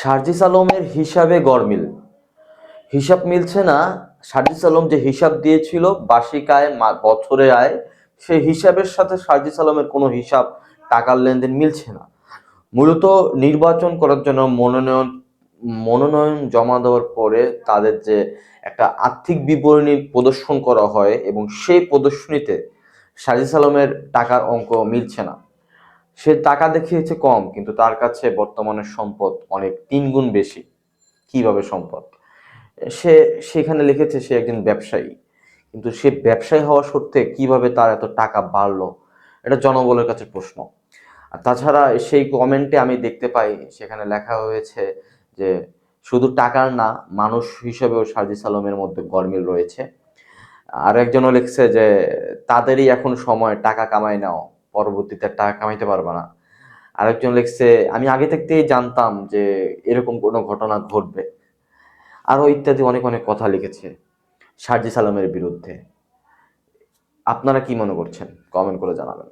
সার্জিস আলমের হিসাবে গরমিল হিসাব মিলছে না, সার্জিস আলম যে হিসাব দিয়েছিল বার্ষিক আয় বছরে আয় সেই হিসাবের সাথে সার্জিস আলমের কোনো হিসাব টাকার লেনদেন মিলছে না। মূলত নির্বাচন করার জন্য মনোনয়ন মনোনয়ন জমা দেওয়ার পরে তাদের যে একটা আর্থিক বিবরণী প্রদর্শন করা হয় এবং সেই প্রদর্শনীতে সার্জিস আলমের টাকার অঙ্ক মিলছে না। সে টাকা দেখিয়েছে কম, কিন্তু তার কাছে বর্তমানে সম্পদ অনেক তিন গুণ বেশি। কীভাবে সম্পদ? সে সেখানে লিখেছে সে একজন ব্যবসায়ী, কিন্তু সে ব্যবসায়ী হওয়া সত্ত্বে কীভাবে তার এত টাকা বাড়লো? এটা জনবলের কাছে প্রশ্ন। আর তাছাড়া সেই কমেন্টে আমি দেখতে পাই, সেখানে লেখা হয়েছে যে শুধু টাকার না, মানুষ হিসেবেও সার্জিস আলমের মধ্যে গরমিল রয়েছে। আর একজনও লিখছে যে, তাদেরই এখন সময়, টাকা কামাই নাও। পরবর্তীতে টাকা কামাইতে পারবা না। আরেকজন লিখছে, আমি আগে থাকতেই জানতাম যে এরকম কোনো ঘটনা ঘটবে। আরও ইত্যাদি অনেক অনেক কথা লিখেছে সার্জিস সালামের বিরুদ্ধে। আপনারা কি মনে করছেন? কমেন্ট করে জানাবেন।